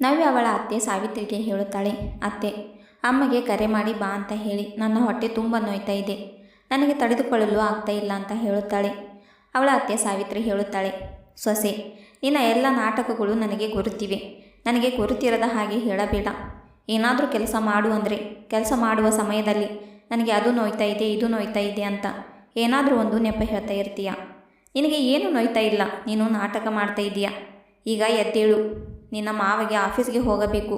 ನವ್ಯ ಅವಳ ಅತ್ತೆ ಸಾವಿತ್ರಿಗೆ ಹೇಳುತ್ತಾಳೆ, ಅತ್ತೆ, ಅಮ್ಮಗೆ ಕರೆ ಮಾಡಿ ಬಾ ಅಂತ ಹೇಳಿ ನನ್ನ ಹೊಟ್ಟೆ ತುಂಬ ನೋಯ್ತಾ ಇದೆ. ನನಗೆ ತಡೆದುಕೊಳ್ಳಲು ಆಗ್ತಾ ಇಲ್ಲ ಅಂತ ಹೇಳುತ್ತಾಳೆ. ಅವಳ ಅತ್ತೆ ಸಾವಿತ್ರಿ ಹೇಳುತ್ತಾಳೆ, ಸೊಸೆ, ನಿನ್ನ ಎಲ್ಲ ನಾಟಕಗಳು ನನಗೆ ಗುರುತಿವೆ. ನನಗೆ ಗುರುತಿರದ ಹಾಗೆ ಹೇಳಬೇಡ. ಏನಾದರೂ ಕೆಲಸ ಮಾಡು ಅಂದರೆ, ಕೆಲಸ ಮಾಡುವ ಸಮಯದಲ್ಲಿ ನನಗೆ ಅದು ನೋಯ್ತಾ ಇದೆ, ಇದು ನೋಯ್ತಾ ಇದೆ ಅಂತ ಏನಾದರೂ ಒಂದು ನೆಪ ಹೇಳ್ತಾ ಇರ್ತೀಯ? ನಿನಗೆ ಏನು ನೋಯ್ತಾ ಇಲ್ಲ? ನೀನು ನಾಟಕ ಮಾಡ್ತಾ ಇದೀಯ? ಈಗ ಎದ್ದೇಳು. ನಿನ್ನ ಮಾವಗೆ ಆಫೀಸ್ಗೆ ಹೋಗಬೇಕು.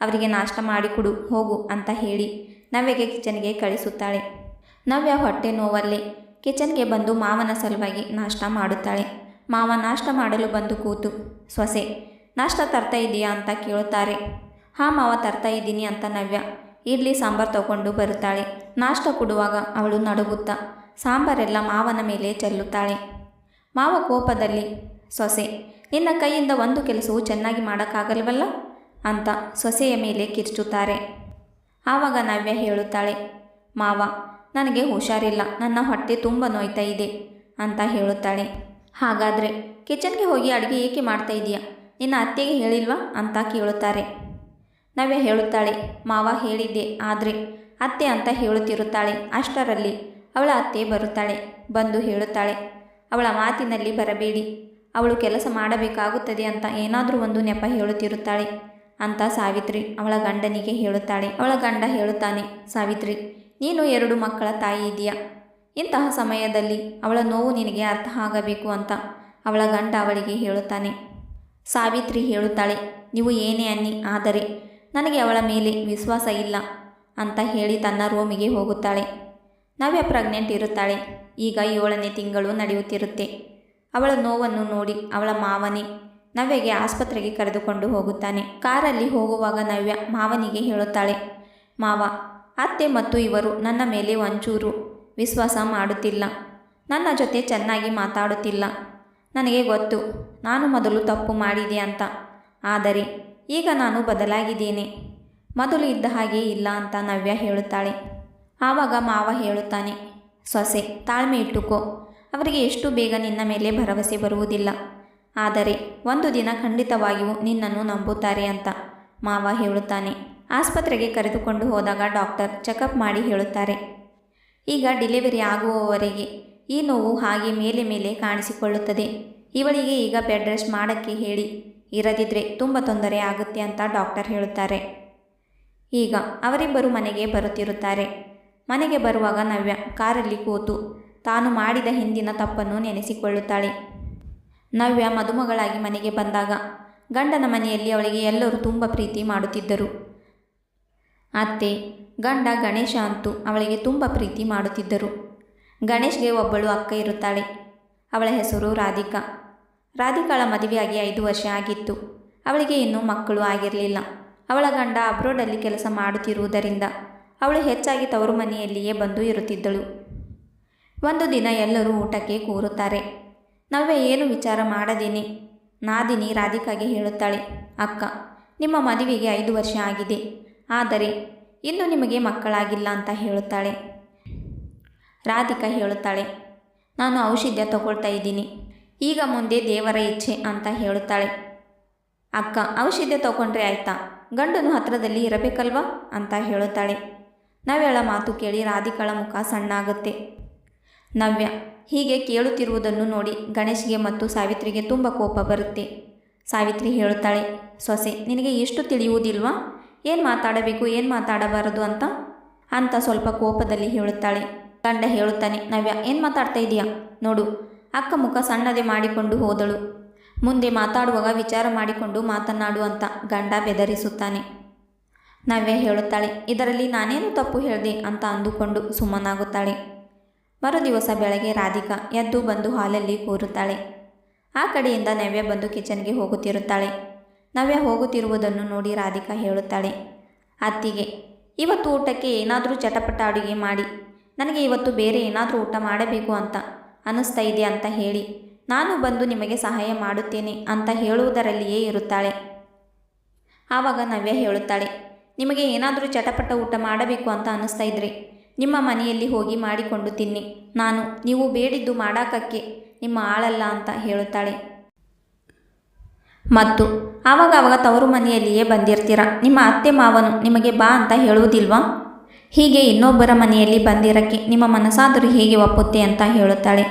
ಅವರಿಗೆ ನಾಷ್ಟ ಮಾಡಿಕೊಡು ಹೋಗು ಅಂತ ಹೇಳಿ ನವ್ಯಗೆ ಕಿಚನ್ಗೆ ಕಳಿಸುತ್ತಾಳೆ. ನವ್ಯ ಹೊಟ್ಟೆ ನೋವಲ್ಲಿ. ಕಿಚನ್ಗೆ ಬಂದು ಮಾವನ ಸಲುವಾಗಿ ನಾಷ್ಟ ಮಾಡುತ್ತಾಳೆ. ಮಾವ ನಾಷ್ಟ ಮಾಡಲು ಬಂದು ಕೂತು, ಸೊಸೆ, ನಾಷ್ಟ ತರ್ತಾ ಇದೆಯಾ ಅಂತ ಕೇಳುತ್ತಾರೆ. ಹಾಂ ಮಾವ, ತರ್ತಾ ಇದ್ದೀನಿ ಅಂತ ನವ್ಯ ಇಡ್ಲಿ ಸಾಂಬಾರು ತಗೊಂಡು ಬರುತ್ತಾಳೆ. ನಾಷ್ಟ ಕೊಡುವಾಗ ಅವಳು ನಡುಗುತ್ತಾ, ಸಾಂಬಾರೆಲ್ಲ ಮಾವನ ಮೇಲೆ ಚೆಲ್ಲುತ್ತಾಳೆ. ಮಾವ ಕೋಪದಲ್ಲಿ, ಸೊಸೆ ನಿನ್ನ ಕೈಯಿಂದ ಒಂದು ಕೆಲಸವೂ ಚೆನ್ನಾಗಿ ಮಾಡೋಕ್ಕಾಗಲ್ವಲ್ಲ? ಅಂತ ಸೊಸೆಯ ಮೇಲೆ ಕಿರ್ಚುತ್ತಾರೆ. ಆವಾಗ ನವ್ಯ ಹೇಳುತ್ತಾಳೆ, ಮಾವ, ನನಗೆ ಹುಷಾರಿಲ್ಲ. ನನ್ನ ಹೊಟ್ಟೆ ತುಂಬ ನೋಯ್ತಾ ಇದೆ ಅಂತ ಹೇಳುತ್ತಾಳೆ. ಹಾಗಾದರೆ ಕಿಚನ್ಗೆ ಹೋಗಿ ಅಡುಗೆ ಏಕೆ ಮಾಡ್ತಾ ಇದೆಯಾ? ನಿನ್ನ ಅತ್ತೆಗೆ ಹೇಳಿಲ್ವಾ? ಅಂತ ಕೇಳುತ್ತಾರೆ. ನವ್ಯ ಹೇಳುತ್ತಾಳೆ, ಮಾವ ಹೇಳಿದ್ದೆ, ಆದರೆ ಅತ್ತೆ ಅಂತ ಹೇಳುತ್ತಿರುತ್ತಾಳೆ. ಅಷ್ಟರಲ್ಲಿ ಅವಳ ಅತ್ತೆ ಬರುತ್ತಾಳೆ, ಬಂದು ಹೇಳುತ್ತಾಳೆ. ಅವಳ ಮಾತಿನಲ್ಲಿ ಬರಬೇಡಿ. ಅವಳು ಕೆಲಸ ಮಾಡಬೇಕಾಗುತ್ತದೆ ಅಂತ ಏನಾದರೂ ಒಂದು ನೆಪ ಹೇಳುತ್ತಿರುತ್ತಾಳೆ. ಅಂತ ಸಾವಿತ್ರಿ ಅವಳ ಗಂಡನಿಗೆ ಹೇಳುತ್ತಾಳೆ. ಅವಳ ಗಂಡ ಹೇಳುತ್ತಾನೆ, ಸಾವಿತ್ರಿ, ನೀನು ಎರಡು ಮಕ್ಕಳ ತಾಯಿ ಇದೆಯಾ ಇಂತಹ ಸಮಯದಲ್ಲಿ ಅವಳ ನೋವು ನಿನಗೆ ಅರ್ಥ ಆಗಬೇಕು ಅಂತ ಅವಳ ಗಂಡ ಅವಳಿಗೆ ಹೇಳುತ್ತಾನೆ. ಸಾವಿತ್ರಿ ಹೇಳುತ್ತಾಳೆ, ನೀವು ಏನೇ ಅನ್ನಿ, ಆದರೆ ನನಗೆ ಅವಳ ಮೇಲೆ ವಿಶ್ವಾಸ ಇಲ್ಲ ಅಂತ ಹೇಳಿ ತನ್ನ ರೂಮಿಗೆ ಹೋಗುತ್ತಾಳೆ. ನವ್ಯ ಪ್ರೆಗ್ನೆಂಟ್ ಇರುತ್ತಾಳೆ. ಈಗ ಏಳನೇ ತಿಂಗಳು ನಡೆಯುತ್ತಿರುತ್ತೆ. ಅವಳ ನೋವನ್ನು ನೋಡಿ ಅವಳ ಮಾವನೇ, ನವ್ಯಗೆ ಆಸ್ಪತ್ರೆಗೆ ಕರೆದುಕೊಂಡು ಹೋಗುತ್ತಾನೆ. ಕಾರಲ್ಲಿ ಹೋಗುವಾಗ ನವ್ಯ ಮಾವನಿಗೆ ಹೇಳುತ್ತಾಳೆ, ಮಾವ, ಅತ್ತೆ ಮತ್ತು ಇವರು ನನ್ನ ಮೇಲೆ ಒಂಚೂರು ವಿಶ್ವಾಸ ಮಾಡುತ್ತಿಲ್ಲ. ನನ್ನ ಜೊತೆ ಚೆನ್ನಾಗಿ ಮಾತಾಡುತ್ತಿಲ್ಲ. ನನಗೆ ಗೊತ್ತು, ನಾನು ಮೊದಲು ತಪ್ಪು ಮಾಡಿದೆ ಅಂತ. ಆದರೆ ಈಗ ನಾನು ಬದಲಾಗಿದ್ದೇನೆ. ಮೊದಲು ಇದ್ದ ಹಾಗೆ ಇಲ್ಲ ಅಂತ ನವ್ಯ ಹೇಳುತ್ತಾಳೆ. ಆವಾಗ ಮಾವ ಹೇಳುತ್ತಾನೆ, ಸೊಸೆ, ತಾಳ್ಮೆ ಇಟ್ಟುಕೋ. ಅವರಿಗೆ ಎಷ್ಟು ಬೇಗ ನಿನ್ನ ಮೇಲೆ ಭರವಸೆ ಬರುವುದಿಲ್ಲ. ಆದರೆ ಒಂದು ದಿನ ಖಂಡಿತವಾಗಿಯೂ ನಿನ್ನನ್ನು ನಂಬುತ್ತಾರೆ ಅಂತ ಮಾವ ಹೇಳುತ್ತಾನೆ. ಆಸ್ಪತ್ರೆಗೆ ಕರೆದುಕೊಂಡು ಹೋದಾಗ ಡಾಕ್ಟರ್ ಚೆಕಪ್ ಮಾಡಿ ಹೇಳುತ್ತಾರೆ. ಈಗ ಡೆಲಿವರಿ ಆಗುವವರೆಗೆ ಈ ನೋವು ಹಾಗೆ ಮೇಲೆ ಮೇಲೆ ಕಾಣಿಸಿಕೊಳ್ಳುತ್ತದೆ. ಇವಳಿಗೆ ಈಗ ಬೆಡ್ ರೆಸ್ಟ್ ಮಾಡೋಕ್ಕೆ ಹೇಳಿ. ಇರದಿದ್ದರೆ ತುಂಬ ತೊಂದರೆ ಆಗುತ್ತೆ ಅಂತ ಡಾಕ್ಟರ್ ಹೇಳುತ್ತಾರೆ. ಈಗ ಅವರಿಬ್ಬರು ಮನೆಗೆ ಬರುತ್ತಿರುತ್ತಾರೆ. ಮನೆಗೆ ಬರುವಾಗ ನವ್ಯ ಕಾರಲ್ಲಿ ಕೂತು ತಾನು ಮಾಡಿದ ಹಿಂದಿನ ತಪ್ಪನ್ನು ನೆನೆಸಿಕೊಳ್ಳುತ್ತಾಳೆ. ನವ್ಯ ಮದುಮಗಳಾಗಿ ಮನೆಗೆ ಬಂದಾಗ ಗಂಡನ ಮನೆಯಲ್ಲಿ ಅವಳಿಗೆ ಎಲ್ಲರೂ ತುಂಬ ಪ್ರೀತಿ ಮಾಡುತ್ತಿದ್ದರು. ಅತ್ತೆ, ಗಂಡ ಗಣೇಶ ಅಂತೂ ಅವಳಿಗೆ ತುಂಬ ಪ್ರೀತಿ ಮಾಡುತ್ತಿದ್ದರು. ಗಣೇಶ್ಗೆ ಒಬ್ಬಳು ಅಕ್ಕ ಇರುತ್ತಾಳೆ. ಅವಳ ಹೆಸರು ರಾಧಿಕಾ. ರಾಧಿಕಾಳ ಮದುವೆಯಾಗಿ ಐದು ವರ್ಷ ಆಗಿತ್ತು. ಅವಳಿಗೆ ಇನ್ನೂ ಮಕ್ಕಳು ಆಗಿರಲಿಲ್ಲ. ಅವಳ ಗಂಡ ಅಬ್ರೋಡಲ್ಲಿ ಕೆಲಸ ಮಾಡುತ್ತಿರುವುದರಿಂದ ಅವಳು ಹೆಚ್ಚಾಗಿ ತವರು ಮನೆಯಲ್ಲಿಯೇ ಬಂದು ಇರುತ್ತಿದ್ದಳು. ಒಂದು ದಿನ ಎಲ್ಲರೂ ಊಟಕ್ಕೆ ಕೂರುತ್ತಾರೆ. ನವ್ಯ ಏನು ವಿಚಾರ ಮಾಡದೇನೆ? ನಾದಿನಿ ರಾಧಿಕಾಗೆ ಹೇಳುತ್ತಾಳೆ. ಅಕ್ಕ, ನಿಮ್ಮ ಮದುವೆಗೆ ಐದು ವರ್ಷ ಆಗಿದೆ. ಆದರೆ ಇನ್ನೂ ನಿಮಗೆ ಮಕ್ಕಳಾಗಿಲ್ಲ ಅಂತ ಹೇಳುತ್ತಾಳೆ. ರಾಧಿಕಾ ಹೇಳುತ್ತಾಳೆ, ನಾನು ಔಷಧ್ಯ ತಗೊಳ್ತಾ ಇದ್ದೀನಿ. ಈಗ ಮುಂದೆ ದೇವರ ಇಚ್ಛೆ ಅಂತ ಹೇಳುತ್ತಾಳೆ. ಅಕ್ಕ ಔಷಧ್ಯ ತಗೊಂಡ್ರೆ ಆಯ್ತಾ? ಗಂಡನು ಹತ್ರದಲ್ಲಿ ಇರಬೇಕಲ್ವಾ? ಅಂತ ಹೇಳುತ್ತಾಳೆ. ನವ್ಯಳ ಮಾತು ಕೇಳಿ ರಾಧಿಕಾಳ ಮುಖ ಸಣ್ಣಾಗುತ್ತೆ. ನವ್ಯ, ಹೀಗೆ ಕೇಳುತ್ತಿರುವುದನ್ನು ನೋಡಿ ಗಣೇಶ್ಗೆ ಮತ್ತು ಸಾವಿತ್ರಿಗೆ ತುಂಬ ಕೋಪ ಬರುತ್ತೆ. ಸಾವಿತ್ರಿ ಹೇಳುತ್ತಾಳೆ, ಸೊಸೆ, ನಿನಗೆ ಎಷ್ಟು ತಿಳಿಯುವುದಿಲ್ವಾ? ಏನು ಮಾತಾಡಬೇಕು, ಏನು ಮಾತಾಡಬಾರದು ಅಂತ? ಅಂತ ಸ್ವಲ್ಪ ಕೋಪದಲ್ಲಿ ಹೇಳುತ್ತಾಳೆ. ಗಂಡ ಹೇಳುತ್ತಾನೆ, ನವ್ಯ, ಏನು ಮಾತಾಡ್ತಾ ಇದೆಯಾ? ನೋಡು, ಅಕ್ಕ ಮುಖ ಸಣ್ಣದೆ ಮಾಡಿಕೊಂಡು ಹೋದಳು. ಮುಂದೆ ಮಾತಾಡುವಾಗ ವಿಚಾರ ಮಾಡಿಕೊಂಡು ಮಾತನಾಡು ಅಂತ ಗಂಡ ಬೆದರಿಸುತ್ತಾನೆ. ನವ್ಯ ಹೇಳುತ್ತಾಳೆ, ಇದರಲ್ಲಿ ನಾನೇನು ತಪ್ಪು ಹೇಳಿದೆ ಅಂತ ಅಂದುಕೊಂಡು ಸುಮ್ಮನಾಗುತ್ತಾಳೆ. ಮರುದಿವಸ ಬೆಳಗ್ಗೆ ರಾಧಿಕಾ ಎದ್ದು ಬಂದು ಹಾಲಲ್ಲಿ ಕೂರುತ್ತಾಳೆ. ಆ ಕಡೆಯಿಂದ ನವ್ಯ ಬಂದು ಕಿಚನ್ಗೆ ಹೋಗುತ್ತಿರುತ್ತಾಳೆ. ನವ್ಯ ಹೋಗುತ್ತಿರುವುದನ್ನು ನೋಡಿ ರಾಧಿಕಾ ಹೇಳುತ್ತಾಳೆ, ಅತ್ತಿಗೆ, ಇವತ್ತು ಊಟಕ್ಕೆ ಏನಾದರೂ ಚಟಪಟ ಅಡುಗೆ ಮಾಡಿ. ನನಗೆ ಇವತ್ತು ಬೇರೆ ಏನಾದರೂ ಊಟ ಮಾಡಬೇಕು ಅಂತ ಅನ್ನಿಸ್ತಾ ಇದೆ ಅಂತ ಹೇಳಿ. ನಾನು ಬಂದು ನಿಮಗೆ ಸಹಾಯ ಮಾಡುತ್ತೇನೆ ಅಂತ ಹೇಳುವುದರಲ್ಲಿಯೇ ಇರುತ್ತಾಳೆ. ಆವಾಗ ನವ್ಯ ಹೇಳುತ್ತಾಳೆ, ನಿಮಗೆ ಏನಾದರೂ ಚಟಪಟ ಊಟ ಮಾಡಬೇಕು ಅಂತ ಅನ್ನಿಸ್ತಾ ಇದ್ರೆ ನಿಮ್ಮ ಮನೆಯಲ್ಲಿ ಹೋಗಿ ಮಾಡಿಕೊಂಡು ತಿನ್ನಿ. ನಾನು, ನೀವು ಬೇಡಿದ್ದು ಮಾಡಾಕಕ್ಕೆ ನಿಮ್ಮ ಆಳಲ್ಲ ಅಂತ ಹೇಳುತ್ತಾಳೆ. ಮತ್ತು, ಆವಾಗ ಆವಾಗ ತವರು ಮನೆಯಲ್ಲಿಯೇ ಬಂದಿರ್ತೀರ? ನಿಮ್ಮ ಅತ್ತೆ ಮಾವನು ನಿಮಗೆ ಬಾ ಅಂತ ಹೇಳುವುದಿಲ್ವಾ? ಹೀಗೆ ಇನ್ನೊಬ್ಬರ ಮನೆಯಲ್ಲಿ ಬಂದಿರಕ್ಕೆ ನಿಮ್ಮ ಮನಸ್ಸಾದರೂ ಹೇಗೆ ಒಪ್ಪುತ್ತೆ ಅಂತ ಹೇಳುತ್ತಾಳೆ.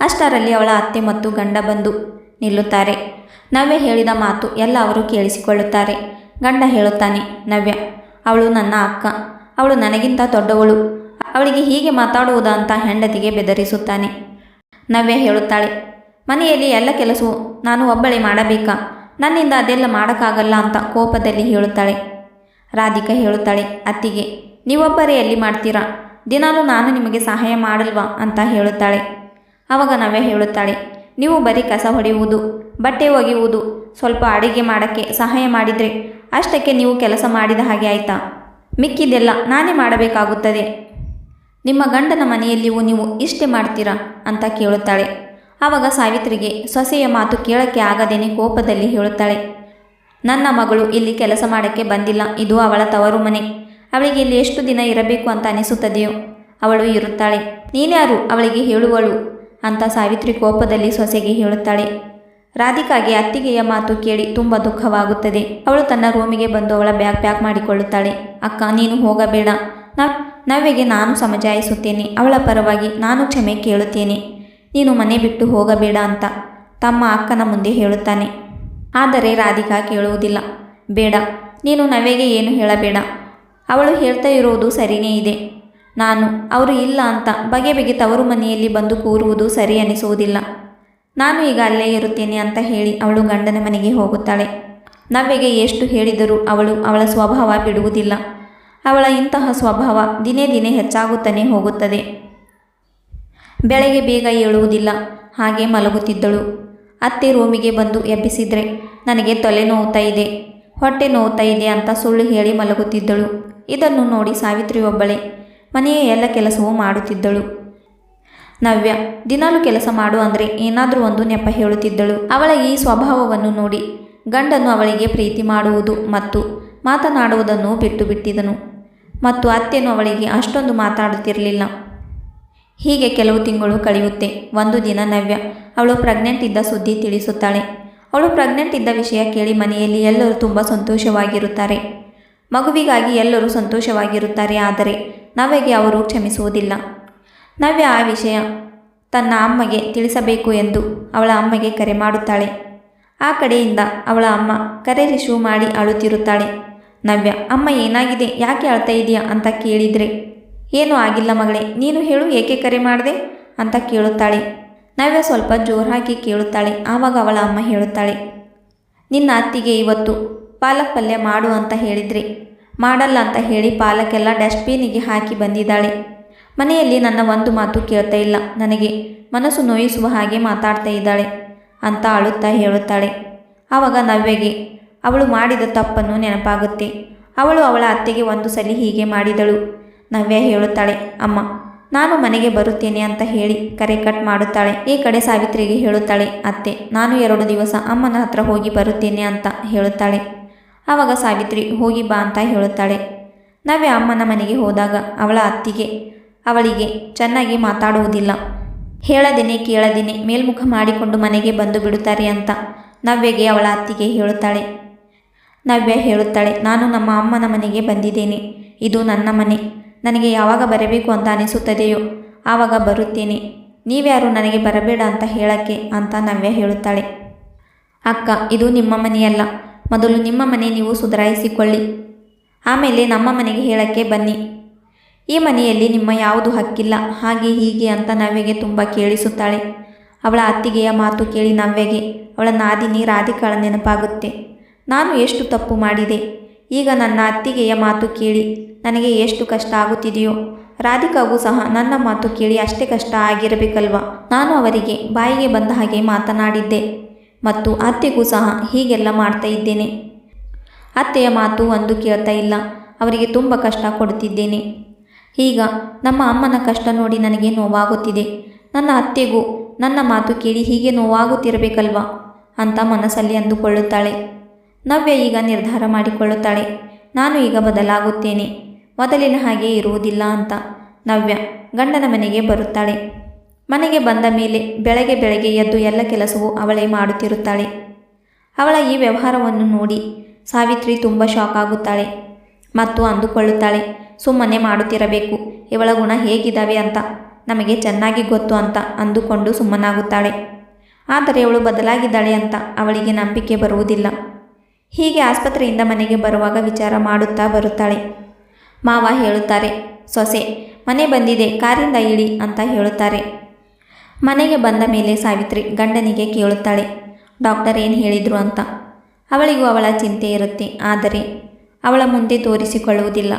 ಅಷ್ಟರಲ್ಲಿ ಅವಳ ಅತ್ತೆ ಮತ್ತು ಗಂಡ ಬಂದು ನಿಲ್ಲುತ್ತಾರೆ. ನವ್ಯ ಹೇಳಿದ ಮಾತು ಎಲ್ಲ ಅವರು ಕೇಳಿಸಿಕೊಳ್ಳುತ್ತಾರೆ. ಗಂಡ ಹೇಳುತ್ತಾನೆ, ನವ್ಯ, ಅವಳು ನನ್ನ ಅಕ್ಕ. ಅವಳು ನನಗಿಂತ ದೊಡ್ಡವಳು. ಅವಳಿಗೆ ಹೀಗೆ ಮಾತಾಡುವುದಾ ಅಂತ ಹೆಂಡತಿಗೆ ಬೆದರಿಸುತ್ತಾನೆ. ನವ್ಯ ಹೇಳುತ್ತಾಳೆ, ಮನೆಯಲ್ಲಿ ಎಲ್ಲ ಕೆಲಸವು ನಾನು ಒಬ್ಬಳೆ ಮಾಡಬೇಕಾ? ನನ್ನಿಂದ ಅದೆಲ್ಲ ಮಾಡೋಕ್ಕಾಗಲ್ಲ ಅಂತ ಕೋಪದಲ್ಲಿ ಹೇಳುತ್ತಾಳೆ. ರಾಧಿಕಾ ಹೇಳುತ್ತಾಳೆ, ಅತ್ತಿಗೆ, ನೀವೊಬ್ಬರೇ ಎಲ್ಲಿ ಮಾಡ್ತೀರಾ? ದಿನಾಲೂ ನಾನು ನಿಮಗೆ ಸಹಾಯ ಮಾಡಲ್ವಾ ಅಂತ ಹೇಳುತ್ತಾಳೆ. ಆವಾಗ ನವ್ಯ ಹೇಳುತ್ತಾಳೆ, ನೀವು ಬರೀ ಕಸ ಹೊಡೆಯುವುದು, ಬಟ್ಟೆ ಒಗೆಯುವುದು, ಸ್ವಲ್ಪ ಅಡುಗೆ ಮಾಡೋಕ್ಕೆ ಸಹಾಯ ಮಾಡಿದರೆ ಅಷ್ಟಕ್ಕೆ ನೀವು ಕೆಲಸ ಮಾಡಿದ ಹಾಗೆ ಆಯಿತಾ? ಮಿಕ್ಕಿದೆಲ್ಲ ನಾನೇ ಮಾಡಬೇಕಾಗುತ್ತದೆ. ನಿಮ್ಮ ಗಂಡನ ಮನೆಯಲ್ಲಿಯೂ ನೀವು ಇಷ್ಟೇ ಮಾಡ್ತೀರಾ? ಅಂತ ಕೇಳುತ್ತಾಳೆ. ಆವಾಗ ಸಾವಿತ್ರಿಗೆ ಸೊಸೆಯ ಮಾತು ಕೇಳಕ್ಕೆ ಆಗದೇನೆ ಕೋಪದಲ್ಲಿ ಹೇಳುತ್ತಾಳೆ. ನನ್ನ ಮಗಳು ಇಲ್ಲಿ ಕೆಲಸ ಮಾಡೋಕ್ಕೆ ಬಂದಿಲ್ಲ. ಇದು ಅವಳ ತವರು ಮನೆ. ಅವಳಿಗೆ ಇಲ್ಲಿ ಎಷ್ಟು ದಿನ ಇರಬೇಕು ಅಂತ ಅನಿಸುತ್ತದೆಯೋ? ಅವಳು ಇರುತ್ತಾಳೆ. ನೀನ್ಯಾರು ಅವಳಿಗೆ ಹೇಳುವಳು? ಅಂತ ಸಾವಿತ್ರಿ ಕೋಪದಲ್ಲಿ ಸೊಸೆಗೆ ಹೇಳುತ್ತಾಳೆ. ರಾಧಿಕಾಗೆ ಅತ್ತಿಗೆಯ ಮಾತು ಕೇಳಿ ತುಂಬ ದುಃಖವಾಗುತ್ತದೆ. ಅವಳು ತನ್ನ ರೂಮಿಗೆ ಬಂದು ಅವಳ ಬ್ಯಾಗ್ ಪ್ಯಾಕ್ ಮಾಡಿಕೊಳ್ಳುತ್ತಾಳೆ. ಅಕ್ಕ, ನೀನು ಹೋಗಬೇಡ. ನವ್ ನಾನು ಸಮಜಾಯಿಸುತ್ತೇನೆ. ಅವಳ ಪರವಾಗಿ ನಾನು ಕ್ಷಮೆ ಕೇಳುತ್ತೇನೆ. ನೀನು ಮನೆ ಬಿಟ್ಟು ಹೋಗಬೇಡ ಅಂತ ತಮ್ಮ ಅಕ್ಕನ ಮುಂದೆ ಹೇಳುತ್ತಾನೆ. ಆದರೆ ರಾಧಿಕಾ ಕೇಳುವುದಿಲ್ಲ. ಬೇಡ. ನೀನು ನವೆಗೆ ಏನು ಹೇಳಬೇಡ. ಅವಳು ಹೇಳ್ತಾ ಇರುವುದು ಸರಿಯೇ ಇದೆ. ನಾನು, ಅವರು ಇಲ್ಲ ಅಂತ ಬಗೆ ಬಗೆ ತವರು ಮನೆಯಲ್ಲಿ ಬಂದು ಕೂರುವುದು ಸರಿ ಅನಿಸುವುದಿಲ್ಲ. ನಾನು ಈಗ ಅಲ್ಲೇ ಇರುತ್ತೇನೆ ಅಂತ ಹೇಳಿ ಅವಳು ಗಂಡನ ಮನೆಗೆ ಹೋಗುತ್ತಾಳೆ. ನವ್ಯಗೆ ಎಷ್ಟು ಹೇಳಿದರೂ ಅವಳು ಅವಳ ಸ್ವಭಾವ ಬಿಡುವುದಿಲ್ಲ. ಅವಳ ಇಂತಹ ಸ್ವಭಾವ ದಿನೇ ದಿನೇ ಹೆಚ್ಚಾಗುತ್ತಾನೆ ಹೋಗುತ್ತದೆ. ಬೆಳಗ್ಗೆ ಬೇಗ ಏಳುವುದಿಲ್ಲ. ಹಾಗೆ ಮಲಗುತ್ತಿದ್ದಳು. ಅತ್ತೆ ರೂಮಿಗೆ ಬಂದು ಎಬ್ಬಿಸಿದರೆ, ನನಗೆ ತಲೆ ನೋವುತ್ತಾ ಇದೆ. ಹೊಟ್ಟೆ ನೋವುತ್ತಾ ಇದೆ ಅಂತ ಸುಳ್ಳು ಹೇಳಿ ಮಲಗುತ್ತಿದ್ದಳು. ಇದನ್ನು ನೋಡಿ ಸಾವಿತ್ರಿ ಒಬ್ಬಳೇ ಮನೆಯ ಎಲ್ಲ ಕೆಲಸವೂ ಮಾಡುತ್ತಿದ್ದಳು. ನವ್ಯ, ದಿನಾಲು ಕೆಲಸ ಮಾಡು ಅಂದರೆ ಏನಾದರೂ ಒಂದು ನೆಪ ಹೇಳುತ್ತಿದ್ದಳು. ಅವಳ ಈ ಸ್ವಭಾವವನ್ನು ನೋಡಿ ಗಂಡನು ಅವಳಿಗೆ ಪ್ರೀತಿ ಮಾಡುವುದು ಮತ್ತು ಮಾತನಾಡುವುದನ್ನು ಬಿಟ್ಟು ಬಿಟ್ಟಿದನು ಮತ್ತು ಅತ್ತೆನು ಅವಳಿಗೆ ಅಷ್ಟೊಂದು ಮಾತಾಡುತ್ತಿರಲಿಲ್ಲ. ಹೀಗೆ ಕೆಲವು ತಿಂಗಳು ಕಳೆಯುತ್ತೆ. ಒಂದು ದಿನ ನವ್ಯ, ಅವಳು ಪ್ರೆಗ್ನೆಂಟ್ ಇದ್ದ ಸುದ್ದಿ ತಿಳಿಸುತ್ತಾಳೆ. ಅವಳು ಪ್ರೆಗ್ನೆಂಟ್ ಇದ್ದ ವಿಷಯ ಕೇಳಿ ಮನೆಯಲ್ಲಿ ಎಲ್ಲರೂ ತುಂಬ ಸಂತೋಷವಾಗಿರುತ್ತಾರೆ. ಮಗುವಿಗಾಗಿ ಎಲ್ಲರೂ ಸಂತೋಷವಾಗಿರುತ್ತಾರೆ, ಆದರೆ ನವ್ಯಗೆ ಅವರು ಕ್ಷಮಿಸುವುದಿಲ್ಲ. ನವ್ಯ ಆ ವಿಷಯ. ತನ್ನ ಅಮ್ಮಗೆ ತಿಳಿಸಬೇಕು ಎಂದು ಅವಳ ಅಮ್ಮಗೆ ಕರೆ ಮಾಡುತ್ತಾಳೆ. ಆ ಕಡೆಯಿಂದ ಅವಳ ಅಮ್ಮ ಕರೆ ರಿಶೂ ಮಾಡಿ ಅಳುತ್ತಿರುತ್ತಾಳೆ. ನವ್ಯ, ಅಮ್ಮ, ಏನಾಗಿದೆ? ಯಾಕೆ ಅಳ್ತಾ ಇದೆಯಾ? ಅಂತ ಕೇಳಿದರೆ, ಏನೂ ಆಗಿಲ್ಲ ಮಗಳೇ, ನೀನು ಹೇಳು, ಏಕೆ ಕರೆ ಮಾಡಿದೆ? ಅಂತ ಕೇಳುತ್ತಾಳೆ. ನವ್ಯ ಸ್ವಲ್ಪ ಜೋರಾಗಿ ಕೇಳುತ್ತಾಳೆ. ಆವಾಗ ಅವಳ ಅಮ್ಮ ಹೇಳುತ್ತಾಳೆ, ನಿನ್ನ ಅತ್ತಿಗೆ ಇವತ್ತು ಪಾಲಕ್ ಪಲ್ಯ ಮಾಡು ಅಂತ ಹೇಳಿದ್ರಿ, ಮಾಡಲ್ಲ ಅಂತ ಹೇಳಿ ಪಾಲಕ್ಕೆಲ್ಲ ಡಸ್ಟ್ಬಿನಿಗೆ ಹಾಕಿ ಬಂದಿದ್ದಾಳೆ. ಮನೆಯಲ್ಲಿ ನನ್ನ ಒಂದು ಮಾತು ಕೇಳ್ತಾ ಇಲ್ಲ. ನನಗೆ ಮನಸ್ಸು ನೋಯಿಸುವ ಹಾಗೆ ಮಾತಾಡ್ತಾ ಇದ್ದಾಳೆ. ಅಂತ ಅಳುತ್ತಾ ಹೇಳುತ್ತಾಳೆ. ಆವಾಗ ನವ್ಯಗೆ, ಅವಳು ಮಾಡಿದ ತಪ್ಪನ್ನು ನೆನಪಾಗುತ್ತೆ. ಅವಳು ಅವಳ ಅತ್ತೆಗೆ ಒಂದು ಸಲ ಹೀಗೆ ಮಾಡಿದಳು. ನವ್ಯ ಹೇಳುತ್ತಾಳೆ, ಅಮ್ಮ, ನಾನು ಮನೆಗೆ ಬರುತ್ತೇನೆ ಅಂತ ಹೇಳಿ ಕರೆ ಕಟ್ ಮಾಡುತ್ತಾಳೆ. ಈ ಕಡೆ ಸಾವಿತ್ರಿಗೆ ಹೇಳುತ್ತಾಳೆ, ಅತ್ತೆ, ನಾನು ಎರಡು ದಿವಸ ಅಮ್ಮನ ಹತ್ರ ಹೋಗಿ ಬರುತ್ತೇನೆ ಅಂತ ಹೇಳುತ್ತಾಳೆ. ಆವಾಗ ಸಾವಿತ್ರಿ, ಹೋಗಿ ಬಾ ಅಂತ ಹೇಳುತ್ತಾಳೆ. ನವ್ಯ ಅಮ್ಮನ ಮನೆಗೆ ಹೋದಾಗ ಅವಳ ಅತ್ತಿಗೆ ಅವಳಿಗೆ ಚೆನ್ನಾಗಿ ಮಾತಾಡುವುದಿಲ್ಲ. ಹೇಳದೇನೆ ಕೇಳದೇನೆ ಮೇಲ್ಮುಖ ಮಾಡಿಕೊಂಡು ಮನೆಗೆ ಬಂದು ಬಿಡುತ್ತಾರೆ ಅಂತ ನವ್ಯಗೆ ಅವಳ ಅತ್ತಿಗೆ ಹೇಳುತ್ತಾಳೆ. ನವ್ಯ ಹೇಳುತ್ತಾಳೆ, ನಾನು ನಮ್ಮ ಅಮ್ಮನ ಮನೆಗೆ ಬಂದಿದ್ದೇನೆ. ಇದು ನನ್ನ ಮನೆ. ನನಗೆ ಯಾವಾಗ ಬರಬೇಕು ಅಂತ ಅನಿಸುತ್ತದೆಯೋ ಆವಾಗ ಬರುತ್ತೇನೆ. ನೀವ್ಯಾರು ನನಗೆ ಬರಬೇಡ ಅಂತ ಹೇಳಕ್ಕೆ ಅಂತ ನವ್ಯ ಹೇಳುತ್ತಾಳೆ. ಅಕ್ಕ, ಇದು ನಿಮ್ಮ ಮನೆಯಲ್ಲ. ಮೊದಲು ನಿಮ್ಮ ಮನೆ ನೀವು ಸುಧಾರಿಸಿಕೊಳ್ಳಿ. ಆಮೇಲೆ ನಮ್ಮ ಮನೆಗೆ ಹೇಳಕ್ಕೆ ಬನ್ನಿ. ಈ ಮನೆಯಲ್ಲಿ ನಿಮ್ಮ ಯಾವುದು ಹಕ್ಕಿಲ್ಲ. ಹಾಗೆ ಹೀಗೆ ಅಂತ ನವ್ಯಗೆ ತುಂಬ ಕೇಳಿಸುತ್ತಾಳೆ. ಅವಳ ಅತ್ತಿಗೆಯ ಮಾತು ಕೇಳಿ ನವ್ಯಗೆ, ಅವಳ ನಾದಿನಿ ರಾಧಿಕಾಳ ನೆನಪಾಗುತ್ತೆ. ನಾನು ಎಷ್ಟು ತಪ್ಪು ಮಾಡಿದೆ? ಈಗ ನನ್ನ ಅತ್ತಿಗೆಯ ಮಾತು ಕೇಳಿ, ನನಗೆ ಎಷ್ಟು ಕಷ್ಟ ಆಗುತ್ತಿದೆಯೋ? ರಾಧಿಕಾಗೂ ಸಹ ನನ್ನ ಮಾತು ಕೇಳಿ ಅಷ್ಟೇ ಕಷ್ಟ ಆಗಿರಬೇಕಲ್ವ? ನಾನು ಅವರಿಗೆ ಬಾಯಿಗೆ ಬಂದ ಹಾಗೆ ಮಾತನಾಡಿದ್ದೆ. ಮತ್ತು ಅತ್ತೆಗೂ ಸಹ ಹೀಗೆಲ್ಲ ಮಾಡ್ತಾ ಇದ್ದೇನೆ. ಅತ್ತೆಯ ಮಾತು ಒಂದು ಕೇಳ್ತಾ ಇಲ್ಲ. ಅವರಿಗೆ ತುಂಬ ಕಷ್ಟ ಕೊಡುತ್ತಿದ್ದೇನೆ. ಈಗ ನಮ್ಮ ಅಮ್ಮನ ಕಷ್ಟ ನೋಡಿ ನನಗೆ ನೋವಾಗುತ್ತಿದೆ. ನನ್ನ ಅತ್ತೆಗೂ ನನ್ನ ಮಾತು ಕೇಳಿ ಹೀಗೆ ನೋವಾಗುತ್ತಿರಬೇಕಲ್ವಾ? ಅಂತ ಮನಸ್ಸಲ್ಲಿ ಅಂದುಕೊಳ್ಳುತ್ತಾಳೆ. ನವ್ಯ ಈಗ ನಿರ್ಧಾರ ಮಾಡಿಕೊಳ್ಳುತ್ತಾಳೆ. ನಾನು ಈಗ ಬದಲಾಗುತ್ತೇನೆ. ಮೊದಲಿನ ಹಾಗೆ ಇರುವುದಿಲ್ಲ ಅಂತ ನವ್ಯ ಗಂಡನ ಮನೆಗೆ ಬರುತ್ತಾಳೆ. ಮನೆಗೆ ಬಂದ ಮೇಲೆ ಬೆಳಗ್ಗೆ ಬೆಳಗ್ಗೆ ಎದ್ದು ಎಲ್ಲ ಕೆಲಸವೂ ಅವಳೇ ಮಾಡುತ್ತಿರುತ್ತಾಳೆ. ಅವಳ ಈ ವ್ಯವಹಾರವನ್ನು ನೋಡಿ ಸಾವಿತ್ರಿ ತುಂಬ ಶಾಕ್ ಆಗುತ್ತಾಳೆ ಮತ್ತು ಅಂದುಕೊಳ್ಳುತ್ತಾಳೆ. ಸುಮ್ಮನೆ ಮಾಡುತ್ತಿರಬೇಕು. ಇವಳ ಗುಣ ಹೇಗಿದ್ದಾವೆ ಅಂತ? ನಮಗೆ ಚೆನ್ನಾಗಿ ಗೊತ್ತು ಅಂತ ಅಂದುಕೊಂಡು ಸುಮ್ಮನಾಗುತ್ತಾಳೆ. ಆದರೆ ಅವಳು ಬದಲಾಗಿದ್ದಾಳೆ ಅಂತ ಅವಳಿಗೆ ನಂಬಿಕೆ ಬರುವುದಿಲ್ಲ. ಹೀಗೆ ಆಸ್ಪತ್ರೆಯಿಂದ ಮನೆಗೆ ಬರುವಾಗ ವಿಚಾರ ಮಾಡುತ್ತಾ ಬರುತ್ತಾಳೆ. ಮಾವ ಹೇಳುತ್ತಾರೆ, ಸೊಸೆ, ಮನೆ ಬಂದಿದೆ, ಕಾರಿಂದ ಇಳಿ ಅಂತ ಹೇಳುತ್ತಾರೆ. ಮನೆಗೆ ಬಂದ ಮೇಲೆ ಸಾವಿತ್ರಿ ಗಂಡನಿಗೆ ಕೇಳುತ್ತಾಳೆ, ಡಾಕ್ಟರ್ ಏನು ಹೇಳಿದರು ಅಂತ? ಅವಳಿಗೂ ಅವಳ ಚಿಂತೆ ಇರುತ್ತೆ, ಆದರೆ ಅವಳ ಮುಂದೆ ತೋರಿಸಿಕೊಳ್ಳುವುದಿಲ್ಲ.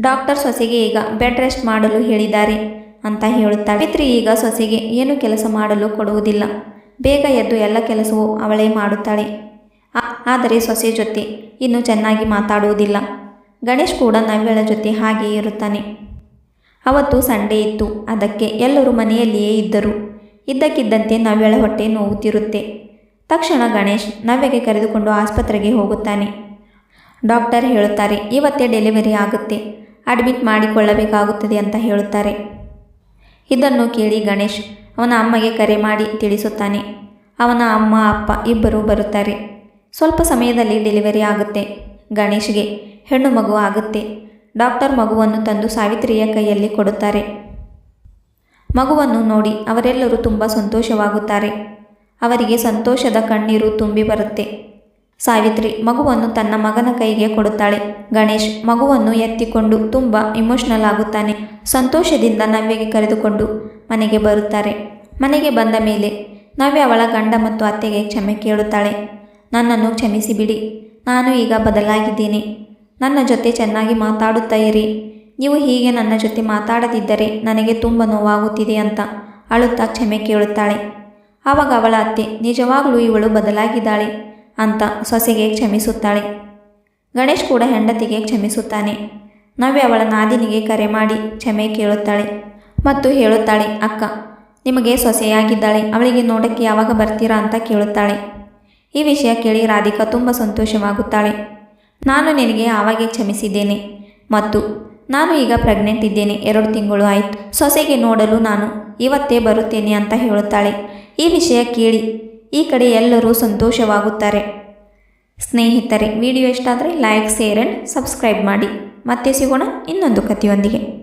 ಡಾಕ್ಟರ್ ಸೊಸೆಗೆ ಈಗ ಬೆಡ್ ರೆಸ್ಟ್ ಮಾಡಲು ಹೇಳಿದ್ದಾರೆ ಅಂತ ಹೇಳುತ್ತಾಳೆ. ಪಿತ್ರಿ ಈಗ ಸೊಸೆಗೆ ಏನು ಕೆಲಸ ಮಾಡಲು ಕೊಡುವುದಿಲ್ಲ. ಬೇಗ ಎದ್ದು ಎಲ್ಲ ಕೆಲಸವೂ ಅವಳೇ ಮಾಡುತ್ತಾಳೆ. ಆದರೆ ಸೊಸೆ ಜೊತೆ ಇನ್ನು ಚೆನ್ನಾಗಿ ಮಾತಾಡುವುದಿಲ್ಲ. ಗಣೇಶ್ ಕೂಡ ನವ್ಯಳ ಜೊತೆ ಹಾಗೆಯೇ ಇರುತ್ತಾನೆ. ಅವತ್ತು ಸಂಡೇ ಇತ್ತು. ಅದಕ್ಕೆ ಎಲ್ಲರೂ ಮನೆಯಲ್ಲಿಯೇ ಇದ್ದರು. ಇದ್ದಕ್ಕಿದ್ದಂತೆ ನವ್ಯಳ ಹೊಟ್ಟೆ ನೋವುತ್ತಿರುತ್ತೆ. ತಕ್ಷಣ ಗಣೇಶ್ ನವ್ಯಗೆ ಕರೆದುಕೊಂಡು ಆಸ್ಪತ್ರೆಗೆ ಹೋಗುತ್ತಾನೆ. ಡಾಕ್ಟರ್ ಹೇಳುತ್ತಾರೆ, ಇವತ್ತೇ ಡೆಲಿವರಿ ಆಗುತ್ತೆ. ಅಡ್ಮಿಟ್ ಮಾಡಿಕೊಳ್ಳಬೇಕಾಗುತ್ತದೆ ಅಂತ ಹೇಳುತ್ತಾರೆ. ಇದನ್ನು ಕೇಳಿ ಗಣೇಶ್ ಅವನ ಅಮ್ಮಗೆ ಕರೆ ಮಾಡಿ ತಿಳಿಸುತ್ತಾನೆ. ಅವನ ಅಮ್ಮ, ಅಪ್ಪ ಇಬ್ಬರೂ ಬರುತ್ತಾರೆ. ಸ್ವಲ್ಪ ಸಮಯದಲ್ಲಿ ಡೆಲಿವರಿ ಆಗುತ್ತೆ. ಗಣೇಶ್ಗೆ ಹೆಣ್ಣು ಮಗು ಆಗುತ್ತೆ. ಡಾಕ್ಟರ್ ಮಗುವನ್ನು ತಂದು ಸಾವಿತ್ರಿಯ ಕೈಯಲ್ಲಿ ಕೊಡುತ್ತಾರೆ. ಮಗುವನ್ನು ನೋಡಿ ಅವರೆಲ್ಲರೂ ತುಂಬ ಸಂತೋಷವಾಗುತ್ತಾರೆ. ಅವರಿಗೆ ಸಂತೋಷದ ಕಣ್ಣೀರು ತುಂಬಿ ಬರುತ್ತೆ. ಸಾವಿತ್ರಿ ಮಗುವನ್ನು ತನ್ನ ಮಗನ ಕೈಗೆ ಕೊಡುತ್ತಾಳೆ. ಗಣೇಶ್ ಮಗುವನ್ನು ಎತ್ತಿಕೊಂಡು ತುಂಬ ಇಮೋಷ್ನಲ್ ಆಗುತ್ತಾನೆ. ಸಂತೋಷದಿಂದ ನವ್ಯಗೆ ಕರೆದುಕೊಂಡು ಮನೆಗೆ ಬರುತ್ತಾರೆ. ಮನೆಗೆ ಬಂದ ಮೇಲೆ ನವ್ಯ ಅವಳ ಗಂಡ ಮತ್ತು ಅತ್ತೆಗೆ ಕ್ಷಮೆ ಕೇಳುತ್ತಾಳೆ. ನನ್ನನ್ನು ಕ್ಷಮಿಸಿಬಿಡಿ ನಾನು ಈಗ ಬದಲಾಗಿದ್ದೇನೆ. ನನ್ನ ಜೊತೆ ಚೆನ್ನಾಗಿ ಮಾತಾಡುತ್ತಾ ಇರಿ. ನೀವು ಹೀಗೆ ನನ್ನ ಜೊತೆ ಮಾತಾಡದಿದ್ದರೆ ನನಗೆ ತುಂಬ ನೋವಾಗುತ್ತಿದೆ ಅಂತ ಅಳುತ್ತಾ ಕ್ಷಮೆ ಕೇಳುತ್ತಾಳೆ. ಆವಾಗ ಅವಳ ಅತ್ತೆ ನಿಜವಾಗಲೂ ಇವಳು ಬದಲಾಗಿದ್ದಾಳೆ. ಅಂತ ಸೊಸೆಗೆ ಕ್ಷಮಿಸುತ್ತಾಳೆ. ಗಣೇಶ್ ಕೂಡ ಹೆಂಡತಿಗೆ ಕ್ಷಮಿಸುತ್ತಾನೆ. ನವ್ಯ ಅವಳ ನಾದಿನಿಗೆ ಕರೆ ಮಾಡಿ ಕ್ಷಮೆ ಕೇಳುತ್ತಾಳೆ ಮತ್ತು ಹೇಳುತ್ತಾಳೆ, ಅಕ್ಕ, ನಿಮಗೆ ಸೊಸೆಯಾಗಿದ್ದಾಳೆ, ಅವಳಿಗೆ ನೋಡಕ್ಕೆ ಯಾವಾಗ ಬರ್ತೀರಾ ಅಂತ ಕೇಳುತ್ತಾಳೆ. ಈ ವಿಷಯ ಕೇಳಿ ರಾಧಿಕಾ ತುಂಬ ಸಂತೋಷವಾಗುತ್ತಾಳೆ. ನಾನು ನಿನಗೆ ಆವಾಗೆ ಕ್ಷಮಿಸಿದ್ದೇನೆ ಮತ್ತು ನಾನು ಈಗ ಪ್ರೆಗ್ನೆಂಟ್ ಇದ್ದೇನೆ, ಎರಡು ತಿಂಗಳು ಆಯಿತು. ಸೊಸೆಗೆ ನೋಡಲು ನಾನು ಇವತ್ತೇ ಬರುತ್ತೇನೆ ಅಂತ ಹೇಳುತ್ತಾಳೆ. ಈ ವಿಷಯ ಕೇಳಿ ಈ ಕಡೆ ಎಲ್ಲರೂ ಸಂತೋಷವಾಗುತ್ತಾರೆ. ಸ್ನೇಹಿತರೆ, ವಿಡಿಯೋ ಇಷ್ಟ ಆದರೆ ಲೈಕ್ ಶೇರ್ ಆ್ಯಂಡ್ ಸಬ್ಸ್ಕ್ರೈಬ್ ಮಾಡಿ. ಮತ್ತೆ ಸಿಗೋಣ ಇನ್ನೊಂದು ಕಥೆಯೊಂದಿಗೆ.